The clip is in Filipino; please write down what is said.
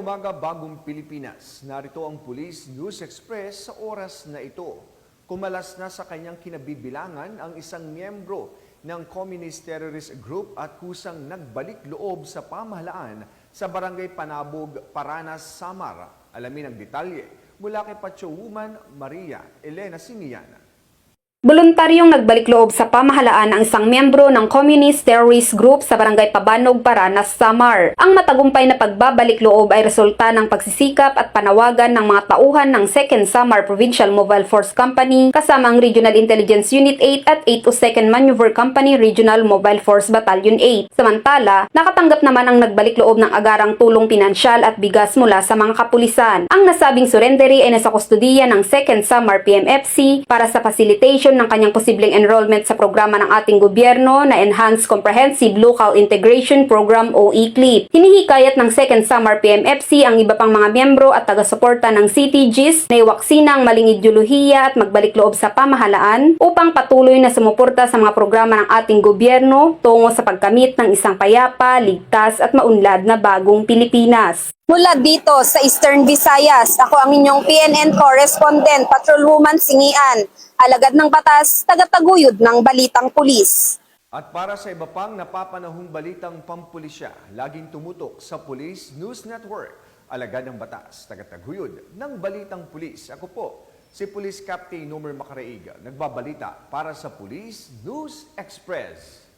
umaga, bagong Pilipinas. Narito ang Police News Express sa oras na ito. Kumalas na sa kanyang kinabibilangan ang isang miyembro ng Communist Terrorist Group at kusang nagbalik loob sa pamahalaan sa Barangay Panabog, Paranas, Samar. Alamin ang detalye mula kay Pacho Woman Maria Elena Simiana. Voluntaryong nagbalik loob sa pamahalaan ang isang miyembro ng Communist Terrorist Group sa Barangay Pabanog, Paranas, Samar. Ang matagumpay na pagbabalik loob ay resulta ng pagsisikap at panawagan ng mga tauhan ng 2nd Samar Provincial Mobile Force Company kasama ang Regional Intelligence Unit 8 at 802nd Maneuver Company Regional Mobile Force Battalion 8. Samantala, nakatanggap naman ang nagbalik loob ng agarang tulong pinansyal at bigas mula sa mga kapulisan. Ang nasabing surrendery ay nasa kustudiya ng 2nd Samar PMFC para sa facilitation ng kanyang posibleng enrollment sa programa ng ating gobyerno na Enhanced Comprehensive Local Integration Program o ECLIP. Hinihikayat ng 2nd Summer PMFC ang iba pang mga miyembro at taga-suporta ng CTGs na iwaksina ang maling ideolohiya at magbalik loob sa pamahalaan upang patuloy na sumuporta sa mga programa ng ating gobyerno tungo sa pagkamit ng isang payapa, ligtas at maunlad na bagong Pilipinas. Mula dito sa Eastern Visayas, ako ang inyong PNN correspondent, Patrolwoman Singian, alagad ng batas, tagataguyod ng balitang pulis. At para sa iba pang napapanahong balitang pampulisya, laging tumutok sa Police News Network, alagad ng batas, tagataguyod ng balitang pulis. Ako po, si Police Captain Nomer Macaraig, nagbabalita para sa Police News Express.